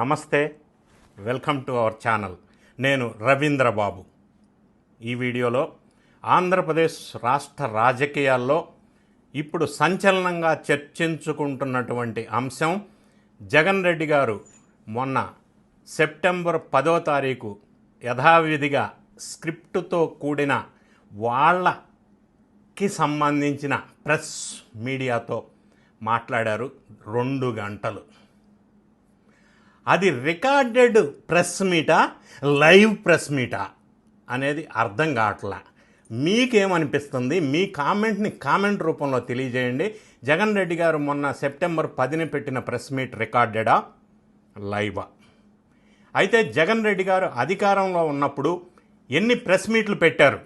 నమస్తే welcome to our channel. నేను రవీంద్ర బాబు. ఈ వీడియోలో ఆంధ్రప్రదేశ్ రాష్ట్ర రాజకీయాల్లో ఇప్పుడు సంచలనంగా చర్చించుకుంటున్నటువంటి అంశం జగన్ రెడ్డి గారు మొన్న సెప్టెంబర్ పదో తారీఖు యథావిధిగా స్క్రిప్టుతో కూడిన వాళ్ళకి సంబంధించిన ప్రెస్ మీడియాతో మాట్లాడారు రెండు గంటలు. అది రికార్డెడ్ ప్రెస్ మీటా లైవ్ ప్రెస్ మీటా అనేది అర్థం కావట్లా. మీకేమనిపిస్తుంది? మీ కామెంట్ని కామెంట్ రూపంలో తెలియజేయండి. జగన్ రెడ్డి గారు మొన్న సెప్టెంబర్ పదిని పెట్టిన ప్రెస్ మీట్ రికార్డెడా? లైవా. అయితే జగన్ రెడ్డి గారు అధికారంలో ఉన్నప్పుడు ఎన్ని ప్రెస్ మీట్లు పెట్టారు?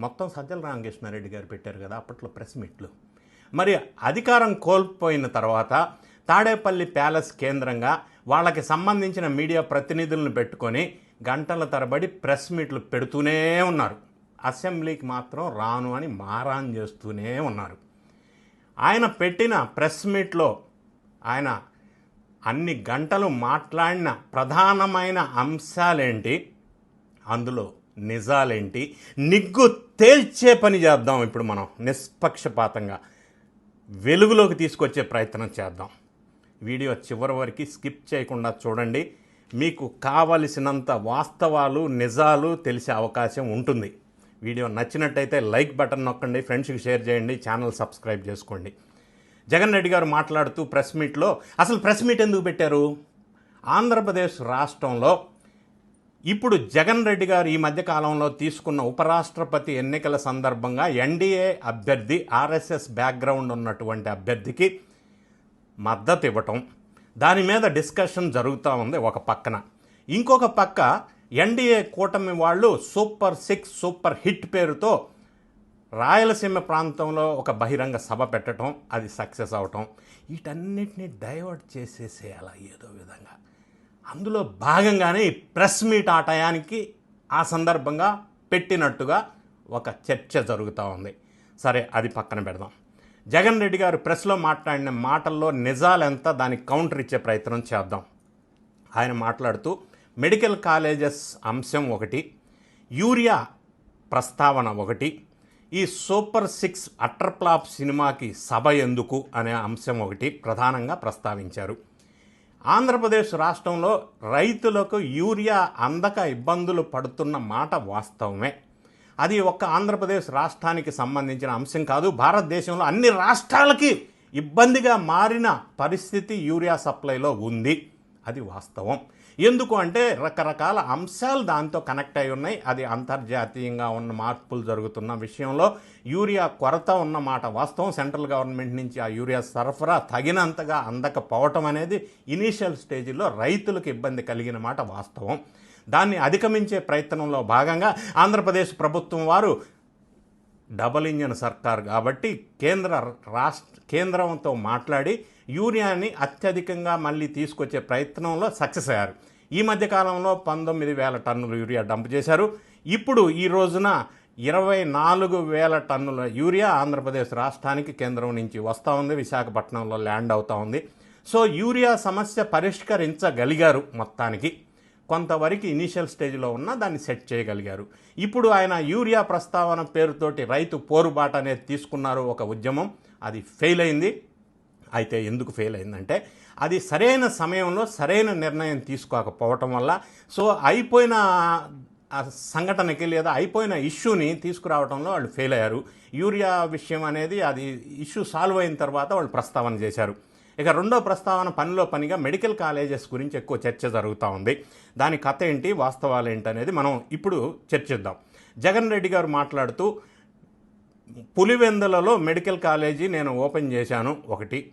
మొత్తం సజ్జల రామకృష్ణారెడ్డి గారు పెట్టారు కదా అప్పట్లో ప్రెస్ మీట్లు. మరి అధికారం కోల్పోయిన తర్వాత తాడేపల్లి ప్యాలెస్ కేంద్రంగా వాళ్ళకి సంబంధించిన మీడియా ప్రతినిధులను పెట్టుకొని గంటల తరబడి ప్రెస్ మీట్లు పెడుతూనే ఉన్నారు. అసెంబ్లీకి మాత్రం రాను అని మారాన్ చేస్తూనే ఉన్నారు. ఆయన పెట్టిన ప్రెస్ మీట్లో ఆయన అన్ని గంటలు మాట్లాడిన ప్రధానమైన అంశాలేంటి? అందులో నిజాలేంటి? నిగ్గు తేల్చే పని చేద్దాం ఇప్పుడు మనం నిష్పక్షపాతంగా. వెలుగులోకి తీసుకొచ్చే ప్రయత్నం చేద్దాం. వీడియో చివరి వరకు స్కిప్ చేయకుండా చూడండి. మీకు కావలసినంత వాస్తవాలు నిజాలు తెలిసే అవకాశం ఉంటుంది. వీడియో నచ్చినట్టయితే లైక్ బటన్ నొక్కండి ఫ్రెండ్స్కి షేర్ చేయండి ఛానల్ సబ్స్క్రైబ్ చేసుకోండి. జగన్ రెడ్డి గారు మాట్లాడుతూ ప్రెస్ మీట్లో అసలు ప్రెస్ మీట్ ఎందుకు పెట్టారు? ఆంధ్రప్రదేశ్ రాష్ట్రంలో ఇప్పుడు జగన్ రెడ్డి గారు ఈ మధ్య కాలంలో తీసుకున్న ఉపరాష్ట్రపతి ఎన్నికల సందర్భంగా ఎన్డీఏ అభ్యర్థి ఆర్ఎస్ఎస్ బ్యాక్గ్రౌండ్ ఉన్నటువంటి అభ్యర్థికి మద్దతు ఇవ్వటం దాని మీద డిస్కషన్ జరుగుతూ ఉంది ఒక పక్కన. ఇంకొక పక్క ఎన్డీఏ కూటమి వాళ్ళు సూపర్ సిక్స్ సూపర్ హిట్ పేరుతో రాయలసీమ ప్రాంతంలో ఒక బహిరంగ సభ పెట్టడం అది సక్సెస్ అవటం. వీటన్నిటిని డైవర్ట్ చేసేసేయాల ఏదో విధంగా. అందులో భాగంగానే ఈ ప్రెస్ మీట్ ఆ టయానికి ఆ సందర్భంగా పెట్టినట్టుగా ఒక చర్చ జరుగుతూ ఉంది. సరే అది పక్కన పెడదాం. జగన్ రెడ్డి గారు ప్రెస్లో మాట్లాడిన మాటల్లో నిజాలెంత దానికి కౌంటర్ ఇచ్చే ప్రయత్నం చేద్దాం. ఆయన మాట్లాడుతూ మెడికల్ కాలేజెస్ అంశం ఒకటి యూరియా ప్రస్తావన ఒకటి ఈ సూపర్ సిక్స్ అట్రప్లాప్ సినిమాకి సభ ఎందుకు? అనే అంశం ఒకటి ప్రధానంగా ప్రస్తావించారు. ఆంధ్రప్రదేశ్ రాష్ట్రంలో రైతులకు యూరియా అందక ఇబ్బందులు పడుతున్న మాట వాస్తవమే. అది ఒక్క ఆంధ్రప్రదేశ్ రాష్ట్రానికి సంబంధించిన అంశం కాదు. భారతదేశంలో అన్ని రాష్ట్రాలకి ఇబ్బందిగా మారిన పరిస్థితి యూరియా సప్లైలో ఉంది. అది వాస్తవం. ఎందుకు అంటే రకరకాల అంశాలు దాంతో కనెక్ట్ అయి ఉన్నాయి. అది అంతర్జాతీయంగా ఉన్న మార్పులు జరుగుతున్న విషయంలో యూరియా కొరత ఉన్న మాట వాస్తవం. సెంట్రల్ గవర్నమెంట్ నుంచి ఆ యూరియా సరఫరా తగినంతగా అందకపోవటం అనేది ఇనీషియల్ స్టేజ్లో రైతులకు ఇబ్బంది కలిగిన మాట వాస్తవం. దాన్ని అధిగమించే ప్రయత్నంలో భాగంగా ఆంధ్రప్రదేశ్ ప్రభుత్వం వారు డబల్ ఇంజన్ సర్కార్ కాబట్టి కేంద్ర రాష్ట్ర కేంద్రంతో మాట్లాడి యూరియాని అత్యధికంగా మళ్ళీ తీసుకొచ్చే ప్రయత్నంలో సక్సెస్ అయ్యారు. ఈ మధ్యకాలంలో పంతొమ్మిది వేల టన్నులు యూరియా డంప్ చేశారు. ఇప్పుడు ఈ రోజున ఇరవై నాలుగు వేల టన్నుల యూరియా ఆంధ్రప్రదేశ్ రాష్ట్రానికి కేంద్రం నుంచి వస్తూ ఉంది విశాఖపట్నంలో ల్యాండ్ అవుతూ ఉంది. సో యూరియా సమస్య పరిష్కరించగలిగారు మొత్తానికి. కొంతవరకు ఇనీషియల్ స్టేజ్లో ఉన్న దాన్ని సెట్ చేయగలిగారు. ఇప్పుడు ఆయన యూరియా ప్రస్తావన పేరుతోటి రైతు పోరుబాట అనేది తీసుకున్నారు ఒక ఉద్యమం. అది ఫెయిల్ అయింది. అయితే ఎందుకు ఫెయిల్ అయిందంటే అది సరైన సమయంలో సరైన నిర్ణయం తీసుకోకపోవటం వల్ల సో అయిపోయిన సంఘటనకి లేదా అయిపోయిన ఇష్యూని తీసుకురావడంలో వాళ్ళు ఫెయిల్ అయ్యారు. యూరియా విషయం అనేది అది ఇష్యూ సాల్వ్ అయిన తర్వాత వాళ్ళు ప్రస్తావన చేశారు. ఇక రెండో ప్రస్తావన పనిలో పనిగా మెడికల్ కాలేజెస్ గురించి ఎక్కువ చర్చ జరుగుతూ ఉంది. దాని కథ ఏంటి? వాస్తవాలు ఏంటి అనేది మనం ఇప్పుడు చర్చిద్దాం. జగన్ రెడ్డి గారు మాట్లాడుతూ పులివెందులలో మెడికల్ కాలేజీ నేను ఓపెన్ చేశాను. ఒకటి.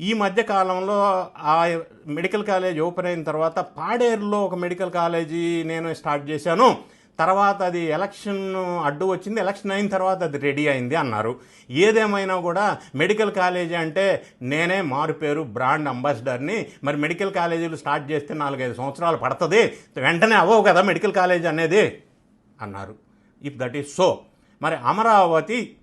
ఈ మధ్య కాలంలో ఆ మెడికల్ కాలేజ్ ఓపెన్ అయిన తర్వాత పాడేరులో ఒక మెడికల్ కాలేజీ నేను స్టార్ట్ చేశాను. తర్వాత అది ఎలక్షన్ అడ్డు వచ్చింది ఎలక్షన్ అయిన తర్వాత అది రెడీ అయింది అన్నారు. ఏదేమైనా కూడా మెడికల్ కాలేజీ అంటే నేనే మారు పేరు బ్రాండ్ అంబాసిడర్ని మరి మెడికల్ కాలేజీలు స్టార్ట్ చేస్తే నాలుగైదు సంవత్సరాలు పడుతుంది వెంటనే అవ్వవు కదా మెడికల్ కాలేజ్ అనేది అన్నారు. ఇఫ్ దట్ ఈస్ సో మరి అమరావతి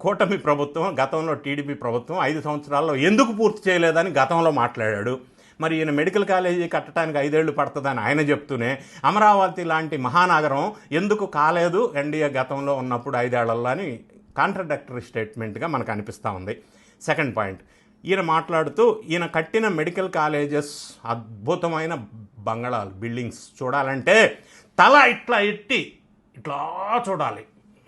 కూటమి ప్రభుత్వం గతంలో టీడీపీ ప్రభుత్వం ఐదు సంవత్సరాల్లో ఎందుకు పూర్తి చేయలేదని గతంలో మాట్లాడాడు. మరి ఈయన మెడికల్ కాలేజీ కట్టడానికి ఐదేళ్ళు పడుతుందని ఆయన చెప్తూనే అమరావతి లాంటి మహానగరం ఎందుకు కాలేదు ఎన్డీఏ గతంలో ఉన్నప్పుడు ఐదేళ్ళలో అని కాంట్రడక్టరీ స్టేట్మెంట్గా మనకు అనిపిస్తూ ఉంది. సెకండ్ పాయింట్ ఈయన మాట్లాడుతూ ఈయన కట్టిన మెడికల్ కాలేజెస్ అద్భుతమైన బంగళాలు బిల్డింగ్స్. చూడాలంటే తల ఇట్లా ఎట్టి ఇట్లా చూడాలి.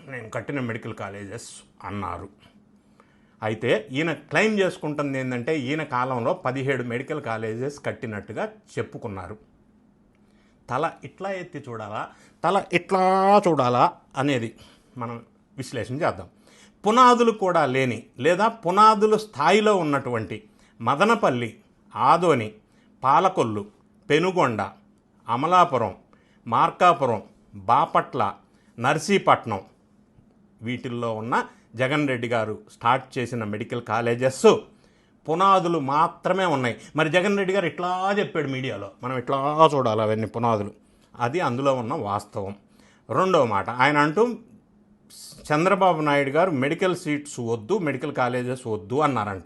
నేను కట్టిన మెడికల్ కాలేజెస్ అన్నారు. అయితే ఈయన క్లెయిమ్ చేసుకుంటుంది ఏంటంటే ఈయన కాలంలో పదిహేడు మెడికల్ కాలేజెస్ కట్టినట్టుగా చెప్పుకున్నారు. తల ఇట్లా ఎత్తి చూడాలా తల ఇట్లా చూడాలా అనేది మనం విశ్లేషణ చేద్దాం. పునాదులు కూడా లేని లేదా పునాదులు స్థాయిలో ఉన్నటువంటి మదనపల్లి ఆదోని పాలకొల్లు పెనుగొండ అమలాపురం మార్కాపురం బాపట్ల నర్సీపట్నం వీటిల్లో ఉన్న జగన్ రెడ్డి గారు స్టార్ట్ చేసిన మెడికల్ కాలేజెస్ పునాదులు మాత్రమే ఉన్నాయి. మరి జగన్ రెడ్డి గారు ఇట్లా చెప్పాడు మీడియాలో. మనం ఇట్లా చూడాలి అవన్నీ పునాదులు. అది అందులో ఉన్న వాస్తవం. రెండవ మాట ఆయన అంటూ చంద్రబాబు నాయుడు గారు మెడికల్ సీట్స్ వద్దు మెడికల్ కాలేజెస్ వద్దు అన్నారంట.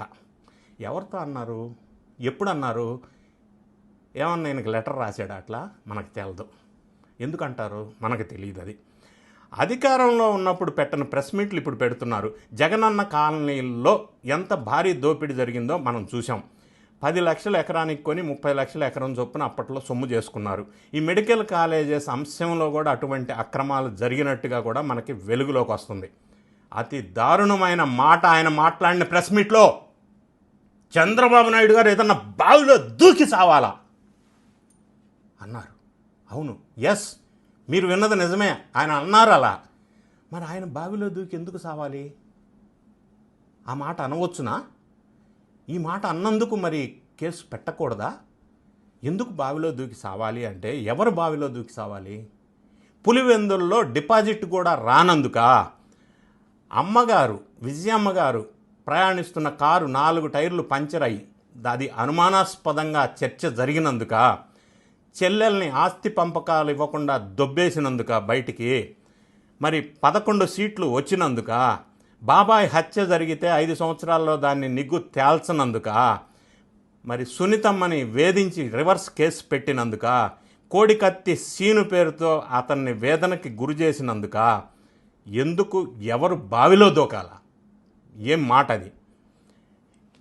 ఎవరితో అన్నారు? ఎప్పుడు అన్నారు ఏమన్నా ఆయనకి లెటర్ రాశాడు అట్లా? మనకు తెలదు. ఎందుకంటారు? మనకు తెలియదు అది. అధికారంలో ఉన్నప్పుడు పెట్టని ప్రెస్ మీట్లు ఇప్పుడు పెడుతున్నారు. జగనన్న కాలనీల్లో ఎంత భారీ దోపిడీ జరిగిందో మనం చూసాం పది లక్షల ఎకరానికి కొని ముప్పై లక్షల ఎకరం చొప్పున అప్పట్లో సొమ్ము చేసుకున్నారు. ఈ మెడికల్ కాలేజెస్ అంశంలో కూడా అటువంటి అక్రమాలు జరిగినట్టుగా కూడా మనకి వెలుగులోకి వస్తుంది. అతి దారుణమైన మాట ఆయన మాట్లాడిన ప్రెస్ మీట్లో చంద్రబాబు నాయుడు గారు ఏదన్నా బావిలో దూకి సావాలా? అన్నారు. అవును. ఎస్. మీరు విన్నది నిజమే. ఆయన అన్నారు అలా. మరి ఆయన బావిలో దూకి ఎందుకు సావాలి? ఆ మాట అనవచ్చునా? ఈ మాట అన్నందుకు మరి కేసు పెట్టకూడదా? ఎందుకు బావిలో దూకి సావాలి అంటే ఎవరు బావిలో దూకి సావాలి? పులివెందుల్లో డిపాజిట్ కూడా రానందుక? అమ్మగారు విజయమ్మగారు ప్రయాణిస్తున్న కారు నాలుగు టైర్లు పంచర్ అయ్యి అది అనుమానాస్పదంగా చర్చ జరిగినందుక? చెల్లెల్ని ఆస్తి పంపకాలు ఇవ్వకుండా దొబ్బేసినందుక బయటికి మరి పదకొండు సీట్లు వచ్చినందుక బాబాయ్ హత్య జరిగితే ఐదు సంవత్సరాల్లో దాన్ని నిగ్గు తేల్చనందుక మరి సునీతమ్మని వేధించి రివర్స్ కేసు పెట్టినందుక కోడికత్తి సీను పేరుతో అతన్ని వేదనకి గురి చేసినందుక ఎందుకు ఎవరు బావిలో దూకాల? ఏం మాట అది?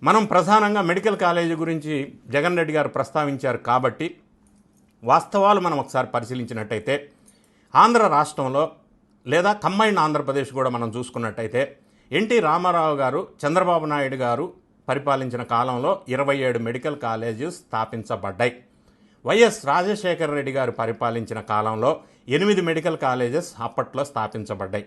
మనం ప్రధానంగా మెడికల్ కాలేజీ గురించి జగన్ రెడ్డి గారు ప్రస్తావించారు కాబట్టి వాస్తవాలు మనం ఒకసారి పరిశీలించినట్టయితే ఆంధ్ర రాష్ట్రంలో లేదా కంబైన్డ్ ఆంధ్రప్రదేశ్ కూడా మనం చూసుకున్నట్టయితే ఎన్టీ రామారావు గారు చంద్రబాబు నాయుడు గారు పరిపాలించిన కాలంలో ఇరవై ఏడు మెడికల్ కాలేజెస్ స్థాపించబడ్డాయి. వైఎస్ రాజశేఖర రెడ్డి గారు పరిపాలించిన కాలంలో ఎనిమిది మెడికల్ కాలేజెస్ అప్పట్లో స్థాపించబడ్డాయి.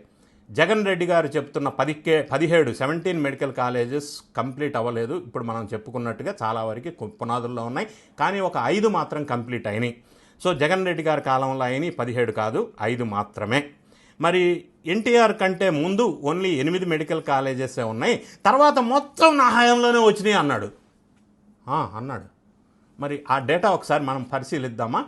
జగన్ రెడ్డి గారు చెప్తున్న పదికే పదిహేడు సెవెంటీన్ మెడికల్ కాలేజెస్ కంప్లీట్ అవ్వలేదు. ఇప్పుడు మనం చెప్పుకున్నట్టుగా చాలా వరకు పునాదుల్లో ఉన్నాయి. కానీ ఒక ఐదు మాత్రం కంప్లీట్ అయినాయి. సో జగన్ రెడ్డి గారి కాలంలో అయినాయి పదిహేడు కాదు ఐదు మాత్రమే. మరి ఎన్టీఆర్ కంటే ముందు ఓన్లీ ఎనిమిది మెడికల్ కాలేజెసే ఉన్నాయి. తర్వాత మొత్తం నా హయాంలోనే వచ్చినాయి అన్నాడు. అన్నాడు. మరి ఆ డేటా ఒకసారి మనం పరిశీలిద్దామా?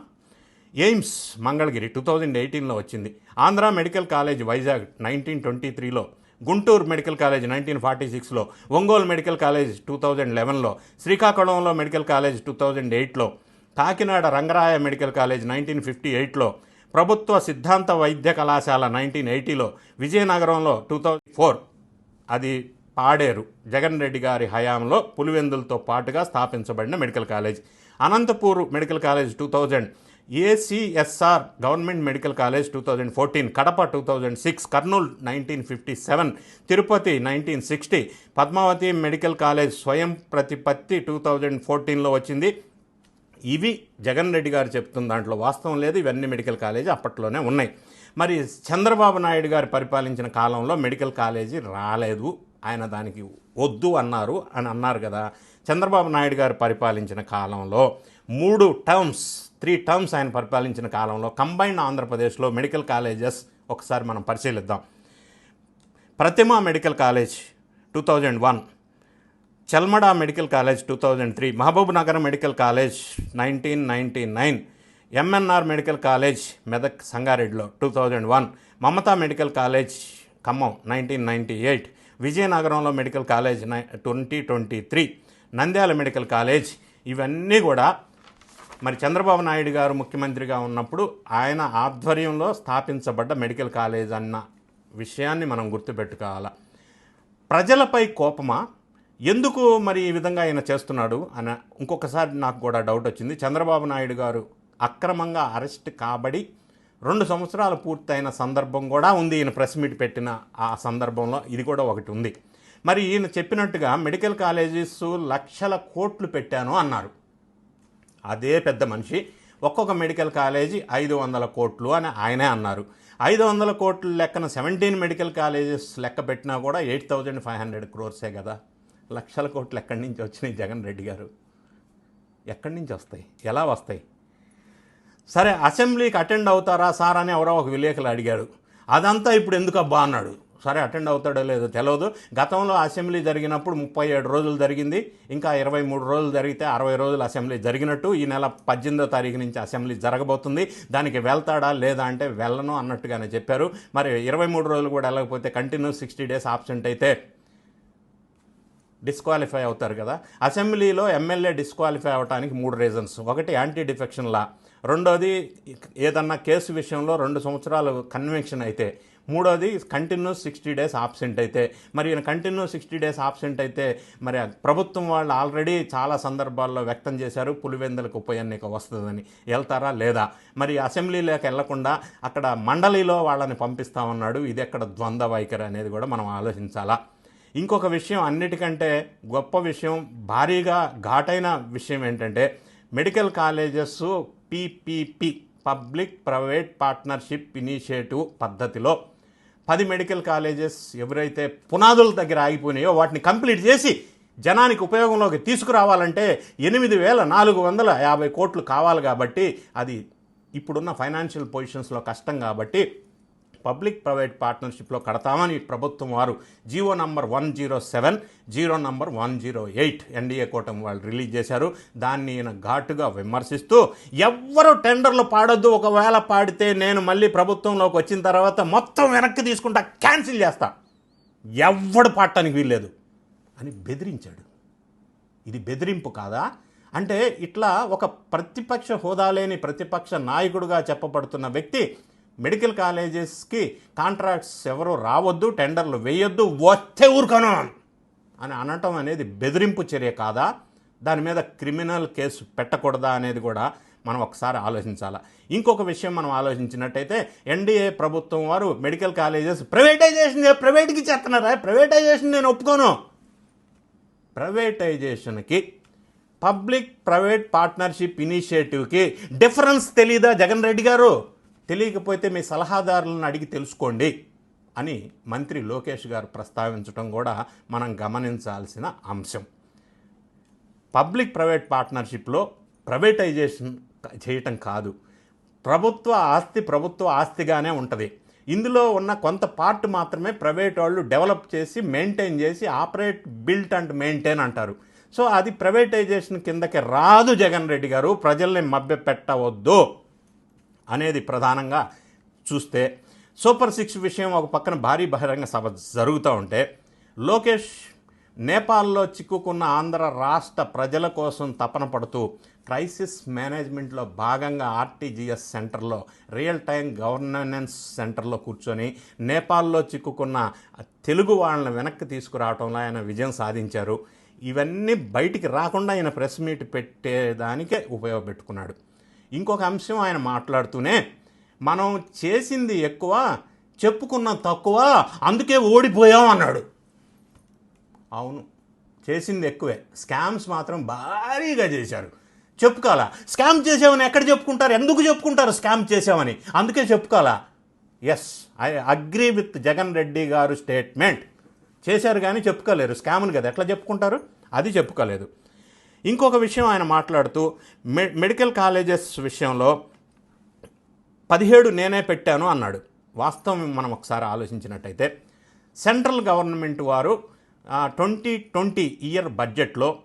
ఎయిమ్స్ మంగళగిరి టూ థౌజండ్ ఎయిటీన్లో వచ్చింది. Andhra medical college Vizag nineteen twenty త్రీలో Guntur medical college nineteen forty సిక్స్లో Ongole medical college two thousand లెవెన్లో శ్రీకాకుళంలో మెడికల్ కాలేజ్ టూ థౌజండ్ ఎయిట్లో Kakinada Rangaraya medical college nineteen fifty ఎయిట్లో ప్రభుత్వ సిద్ధాంత వైద్య కళాశాల నైన్టీన్ ఎయిటీలో విజయనగరంలో టూ థౌజండ్ ఫోర్ అది పాడేరు. జగన్ రెడ్డి గారి హయాంలో పులివెందులతో పాటుగా స్థాపించబడిన medical college. Anantapur medical college two thousand ACSR government medical college two thousand fourteen Kadapa two thousand six Kurnool nineteen fifty seven Tirupati nineteen sixty Padmavathi medical college స్వయం ప్రతిపత్తి two thousand ఫోర్టీన్లో వచ్చింది. ఇవి జగన్ రెడ్డి గారు చెప్తున్న దాంట్లో వాస్తవం లేదు. ఇవన్నీ మెడికల్ కాలేజీ అప్పట్లోనే ఉన్నాయి. మరి చంద్రబాబు నాయుడు గారు పరిపాలించిన కాలంలో మెడికల్ కాలేజీ రాలేదు. ఆయన దానికి వద్దు అన్నారు అని అన్నారు కదా. చంద్రబాబు నాయుడు గారు పరిపాలించిన కాలంలో మూడు టర్మ్స్ త్రీ టర్మ్స్ ఆయన పరిపాలించిన కాలంలో కంబైన్డ్ ఆంధ్రప్రదేశ్లో మెడికల్ కాలేజెస్ ఒకసారి మనం పరిశీలిద్దాం. Prathima medical college two thousand one Chalmeda medical college two thousand three Mahabubnagar medical college nineteen ninety nine MNR medical college Medak సంగారెడ్డిలో two thousand one Mamata medical college Khammam nineteen ninety eight విజయనగరంలో medical college నై twenty twenty three Nandyal medical college ఇవన్నీ కూడా మరి చంద్రబాబు నాయుడు గారు ముఖ్యమంత్రిగా ఉన్నప్పుడు ఆయన ఆధ్వర్యంలో స్థాపించబడ్డ మెడికల్ కాలేజ్ అన్న విషయాన్ని మనం గుర్తుపెట్టుకోవాలా. ప్రజలపై కోపమా? ఎందుకు మరి ఈ విధంగా ఆయన చేస్తున్నాడు అని ఇంకొకసారి నాకు కూడా డౌట్ వచ్చింది. చంద్రబాబు నాయుడు గారు అక్రమంగా అరెస్ట్ కాబడి రెండు సంవత్సరాలు పూర్తయిన సందర్భం కూడా ఉంది. ఈయన ప్రెస్ మీట్ పెట్టిన ఆ సందర్భంలో ఇది కూడా ఒకటి ఉంది. మరి ఈయన చెప్పినట్టుగా మెడికల్ కాలేజెస్ లక్షల కోట్లు పెట్టాను అన్నారు. అదే పెద్ద మనిషి ఒక్కొక్క మెడికల్ కాలేజీ ఐదు వందల కోట్లు అని ఆయనే అన్నారు. ఐదు వందల కోట్ల లెక్కన సెవెంటీన్ మెడికల్ కాలేజెస్ లెక్క పెట్టినా కూడా ఎయిట్ థౌజండ్ ఫైవ్ హండ్రెడ్ క్రోర్సే కదా. లక్షల కోట్లు ఎక్కడి నుంచి వచ్చినాయి జగన్ రెడ్డి గారు? ఎక్కడి నుంచి వస్తాయి? ఎలా వస్తాయి? సరే అసెంబ్లీకి అటెండ్ అవుతారా సార్ అని ఎవరో ఒక విలేకరులు అడిగాడు. అదంతా ఇప్పుడు ఎందుకు అబ్బా అన్నాడు. సరే అటెండ్ అవుతాడో లేదో తెలియదు గతంలో అసెంబ్లీ జరిగినప్పుడు ముప్పై ఏడు రోజులు జరిగింది. ఇంకా ఇరవై మూడు రోజులు జరిగితే అరవై రోజులు అసెంబ్లీ జరిగినట్టు. ఈ నెల పద్దెనిమిదో తారీఖు నుంచి అసెంబ్లీ జరగబోతుంది. దానికి వెళ్తాడా లేదా అంటే వెళ్ళను అన్నట్టుగానే చెప్పారు. మరి ఇరవై మూడు రోజులు కూడా వెళ్ళకపోతే కంటిన్యూ సిక్స్టీ డేస్ ఆబ్సెంట్ అయితే డిస్క్వాలిఫై అవుతారు కదా. అసెంబ్లీలో ఎమ్మెల్యే డిస్క్వాలిఫై అవడానికి మూడు రీజన్స్. ఒకటి యాంటీ డిఫెక్షన్ లా. రెండోది ఏదన్నా కేసు విషయంలో రెండు సంవత్సరాలు కన్వెన్షన్ అయితే మూడోది కంటిన్యూ సిక్స్టీ డేస్ ఆబ్సెంట్ అయితే మరి ఈయన కంటిన్యూ సిక్స్టీ డేస్ ఆబ్సెంట్ అయితే మరి ప్రభుత్వం వాళ్ళు ఆల్రెడీ చాలా సందర్భాల్లో వ్యక్తం చేశారు పులివెందులకు ఉప ఎన్నిక వస్తుందని. వెళ్తారా లేదా? మరి అసెంబ్లీలోకి వెళ్ళకుండా అక్కడ మండలిలో వాళ్ళని పంపిస్తామన్నాడు ఇది ఎక్కడ ద్వంద్వ వైఖరి అనేది కూడా మనం ఆలోచించాలా? ఇంకొక విషయం అన్నిటికంటే గొప్ప విషయం భారీగా ఘాటైన విషయం ఏంటంటే medical colleges PPP public private partnership initiative పద్ధతిలో పది మెడికల్ కాలేజెస్ ఎవరైతే పునాదుల దగ్గర ఆగిపోయినాయో వాటిని కంప్లీట్ చేసి జనానికి ఉపయోగంలోకి తీసుకురావాలంటే ఎనిమిది వేల నాలుగు వందల యాభై కోట్లు కావాలి కాబట్టి అది ఇప్పుడున్న ఫైనాన్షియల్ పొజిషన్స్లో కష్టం కాబట్టి పబ్లిక్ ప్రైవేట్ పార్ట్నర్షిప్లో కడతామని ప్రభుత్వం వారు GO number one zero seven zero number one zero eight NDA కూటమి వాళ్ళు రిలీజ్ చేశారు. దాన్ని ఈయన ఘాటుగా విమర్శిస్తూ ఎవ్వరు టెండర్లు పాడొద్దు ఒకవేళ పాడితే నేను మళ్ళీ ప్రభుత్వంలోకి వచ్చిన తర్వాత మొత్తం వెనక్కి తీసుకుంటా క్యాన్సిల్ చేస్తా. ఎవ్వడు పాడటానికి వీల్లేదు అని బెదిరించాడు. ఇది బెదిరింపు కాదా? అంటే ఇట్లా ఒక ప్రతిపక్ష హోదా లేని ప్రతిపక్ష నాయకుడుగా చెప్పబడుతున్న వ్యక్తి మెడికల్ కాలేజెస్కి కాంట్రాక్ట్స్ ఎవరు రావద్దు టెండర్లు వేయొద్దు వస్తే ఊరుకను అని అనటం అనేది బెదిరింపు చర్య కాదా? దాని మీద క్రిమినల్ కేసు పెట్టకూడదా అనేది కూడా మనం ఒకసారి ఆలోచించాలా. ఇంకొక విషయం మనం ఆలోచించినట్టయితే ఎన్డీఏ ప్రభుత్వం వారు మెడికల్ కాలేజెస్ ప్రైవేటైజేషన్ ప్రైవేట్కి చేస్తున్నారా? ప్రైవేటైజేషన్ నేను ఒప్పుకోను. ప్రైవేటైజేషన్కి పబ్లిక్ ప్రైవేట్ పార్ట్నర్షిప్ ఇనిషియేటివ్కి డిఫరెన్స్ తెలీదా జగన్ రెడ్డి గారు? తెలియకపోతే మీ సలహాదారులను అడిగి తెలుసుకోండి అని మంత్రి లోకేష్ గారు ప్రస్తావించడం కూడా మనం గమనించాల్సిన అంశం. పబ్లిక్ ప్రైవేట్ పార్ట్నర్షిప్లో ప్రైవేటైజేషన్ చేయటం కాదు. ప్రభుత్వ ఆస్తి ప్రభుత్వ ఆస్తిగానే ఉంటుంది. ఇందులో ఉన్న కొంత పార్ట్ మాత్రమే ప్రైవేట్ వాళ్ళు డెవలప్ చేసి మెయింటైన్ చేసి ఆపరేట్ బిల్ట్ అండ్ మెయింటైన్ అంటారు. సో అది ప్రైవేటైజేషన్ కిందకి రాదు జగన్ రెడ్డి గారు. ప్రజల్ని మభ్య పెట్టవద్దు అనేది ప్రధానంగా చూస్తే సూపర్ సిక్స్ విషయం ఒక పక్కన భారీ బహిరంగ సభ జరుగుతూ ఉంటే లోకేష్ నేపాల్లో చిక్కుకున్న ఆంధ్ర రాష్ట్ర ప్రజల కోసం తపన పడుతూ క్రైసిస్ మేనేజ్మెంట్లో భాగంగా ఆర్టీజీఎస్ సెంటర్లో రియల్ టైం గవర్నెన్స్ సెంటర్లో కూర్చొని నేపాల్లో చిక్కుకున్న తెలుగు వాళ్ళని వెనక్కి తీసుకురావడంలో ఆయన విజయం సాధించారు. ఇవన్నీ బయటికి రాకుండా ఆయన ప్రెస్ మీట్ పెట్టేదానికే ఉపయోగపెట్టుకున్నాడు. ఇంకొక అంశం ఆయన మాట్లాడుతూనే మనం చేసింది ఎక్కువ చెప్పుకున్న తక్కువ అందుకే ఓడిపోయాం అన్నాడు. అవును చేసింది ఎక్కువే. స్కామ్స్ మాత్రం భారీగా చేశారు. చెప్పుకోవాలా? స్కామ్ చేసామని ఎక్కడ చెప్పుకుంటారు? ఎందుకు చెప్పుకుంటారు స్కామ్ చేసామని అందుకే చెప్పుకోవాలా? Yes I agree with Jagan Reddy గారు స్టేట్మెంట్. చేశారు కానీ చెప్పుకోలేరు. స్కామ్ని కదా ఎట్లా చెప్పుకుంటారు? అది చెప్పుకోలేదు. ఇంకొక విషయం ఆయన మాట్లాడుతూ మె మెడికల్ కాలేజెస్ విషయంలో పదిహేడు నేనే పెట్టాను అన్నాడు. వాస్తవం మనం ఒకసారి ఆలోచించినట్టయితే సెంట్రల్ గవర్నమెంట్ వారు ట్వంటీ ట్వంటీ ఇయర్ బడ్జెట్లో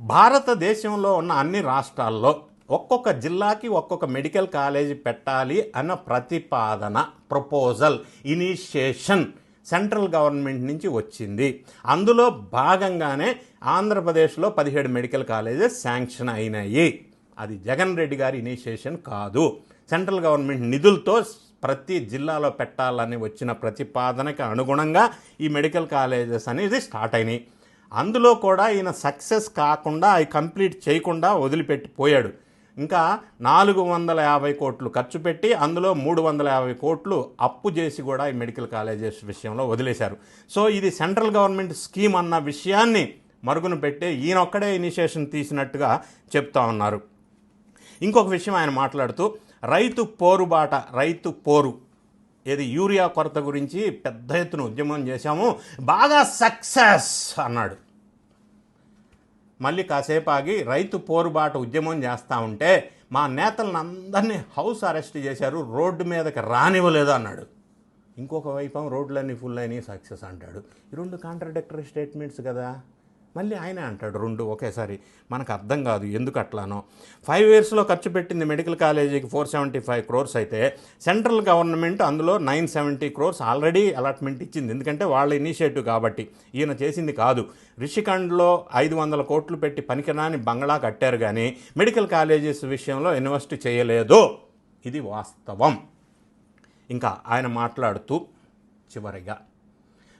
భారతదేశంలో ఉన్న అన్ని రాష్ట్రాల్లో ఒక్కొక్క జిల్లాకి ఒక్కొక్క మెడికల్ కాలేజీ పెట్టాలి అన్న ప్రతిపాదన ప్రపోజల్ ఇనిషియేషన్ సెంట్రల్ గవర్నమెంట్ నుంచి వచ్చింది. అందులో భాగంగానే ఆంధ్రప్రదేశ్లో పదిహేడు మెడికల్ కాలేజెస్ శాంక్షన్ అయినాయి. అది జగన్ రెడ్డి గారి ఇనిషియేషన్ కాదు. సెంట్రల్ గవర్నమెంట్ నిధులతో ప్రతి జిల్లాలో పెట్టాలని వచ్చిన ప్రతిపాదనకి అనుగుణంగా ఈ మెడికల్ కాలేజెస్ అనేది స్టార్ట్ అయినాయి. అందులో కూడా ఈయన సక్సెస్ కాకుండా అవి కంప్లీట్ చేయకుండా వదిలిపెట్టిపోయాడు ఇంకా నాలుగు వందల యాభై కోట్లు ఖర్చు పెట్టి అందులో మూడు వందల యాభై కోట్లు అప్పు చేసి కూడా ఈ మెడికల్ కాలేజెస్ విషయంలో వదిలేశారు. సో ఇది సెంట్రల్ గవర్నమెంట్ స్కీమ్ అన్న విషయాన్ని మరుగున పెట్టి ఈయనొక్కడే ఇనిషియేషన్ తీసినట్టుగా చెప్తా ఉన్నారు. ఇంకొక విషయం ఆయన మాట్లాడుతూ రైతు పోరుబాట రైతు పోరు. ఏది యూరియా కొరత గురించి పెద్ద ఎత్తున ఉద్యమం చేశాము. బాగా సక్సెస్ అన్నాడు. మళ్ళీ కాసేపు ఆగి రైతు పోరుబాట ఉద్యమం చేస్తూ ఉంటే మా నేతలను అందరినీ హౌస్ అరెస్ట్ చేశారు రోడ్డు మీదకి రానివ్వలేదు అన్నాడు. ఇంకొక వైపు రోడ్లన్నీ ఫుల్ అయినాయి సక్సెస్ అంటాడు. ఈ రెండు కాంట్రడిక్టరీ స్టేట్మెంట్స్ కదా. మళ్ళీ ఆయనే అంటాడు రెండు ఒకేసారి మనకు అర్థం కాదు ఎందుకు అట్లానో? ఫైవ్ ఇయర్స్లో ఖర్చు పెట్టింది మెడికల్ కాలేజీకి ఫోర్ సెవెంటీ ఫైవ్ క్రోర్స్ అయితే సెంట్రల్ గవర్నమెంట్ అందులో nine seventy crores already allotment ఇచ్చింది. ఎందుకంటే వాళ్ళ ఇనిషియేటివ్ కాబట్టి ఈయన చేసింది కాదు. రిషికండ్లో ఐదు వందల కోట్లు పెట్టి పనికిరాని బంగ్లా కట్టారు కానీ మెడికల్ కాలేజెస్ విషయంలో ఇన్వెస్ట్ చేయలేదు. ఇది వాస్తవం. ఇంకా ఆయన మాట్లాడుతూ చివరిగా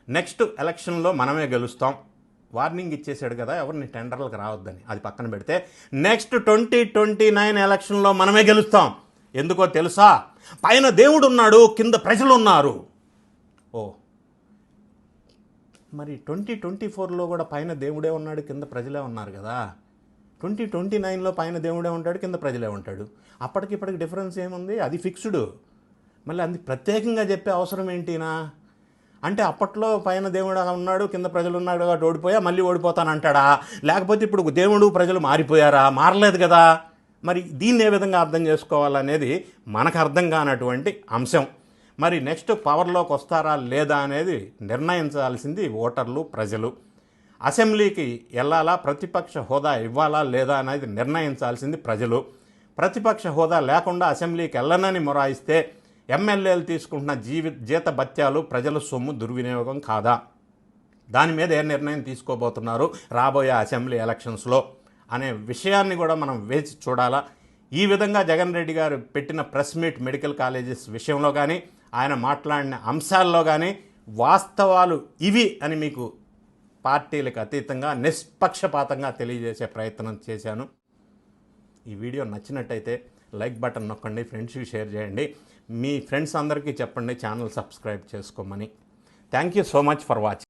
నెక్స్ట్ ఎలక్షన్లో మనమే గెలుస్తాం. వార్నింగ్ ఇచ్చేసాడు కదా ఎవరిని టెండర్లకు రావద్దని. అది పక్కన పెడితే నెక్స్ట్ ట్వంటీ ట్వంటీ నైన్ ఎలక్షన్లో మనమే గెలుస్తాం. ఎందుకో తెలుసా? పైన దేవుడు ఉన్నాడు కింద ప్రజలు ఉన్నారు. ఓ. మరి ట్వంటీ ట్వంటీ ఫోర్లో కూడా పైన దేవుడే ఉన్నాడు కింద ప్రజలే ఉన్నారు కదా. ట్వంటీ ట్వంటీ నైన్లో పైన దేవుడే ఉంటాడు కింద ప్రజలే ఉంటాడు. అప్పటికి ఇప్పటికి డిఫరెన్స్ ఏముంది? అది ఫిక్స్డ్. మళ్ళీ అది ప్రత్యేకంగా చెప్పే అవసరం ఏంటినా అంటే అప్పట్లో పైన దేవుడు ఉన్నాడు కింద ప్రజలు ఉన్నాడు కాబట్టి ఓడిపోయా మళ్ళీ ఓడిపోతాను అంటాడా లేకపోతే ఇప్పుడు దేవుడు ప్రజలు మారిపోయారా? మారలేదు కదా? మరి దీన్ని ఏ విధంగా అర్థం చేసుకోవాలనేది మనకు అర్థం కానటువంటి అంశం. మరి నెక్స్ట్ పవర్లోకి వస్తారా లేదా అనేది నిర్ణయించాల్సింది ఓటర్లు ప్రజలు. అసెంబ్లీకి వెళ్ళాలా? ప్రతిపక్ష హోదా ఇవ్వాలా లేదా అనేది నిర్ణయించాల్సింది ప్రజలు. ప్రతిపక్ష హోదా లేకుండా అసెంబ్లీకి వెళ్ళనని మొరాయిస్తే ఎమ్మెల్యేలు తీసుకుంటున్న జీవి జీత భత్యాలు ప్రజల సొమ్ము దుర్వినియోగం కాదా? దాని మీద ఏ నిర్ణయం తీసుకోబోతున్నారు రాబోయే అసెంబ్లీ ఎలక్షన్స్లో? అనే విషయాన్ని కూడా మనం వేచి చూడాలా? ఈ విధంగా జగన్ రెడ్డి గారు పెట్టిన ప్రెస్ మీట్ మెడికల్ కాలేజెస్ విషయంలో కానీ ఆయన మాట్లాడిన అంశాల్లో కానీ వాస్తవాలు ఇవి అని మీకు పార్టీలకు అతీతంగా నిష్పక్షపాతంగా తెలియజేసే ప్రయత్నం చేశాను. ఈ వీడియో నచ్చినట్టయితే లైక్ బటన్ నొక్కండి ఫ్రెండ్స్కి షేర్ చేయండి. మీ ఫ్రెండ్స్ అందరికీ చెప్పండి ఛానల్ సబ్స్క్రైబ్ చేసుకోమని. Thank you so much for watching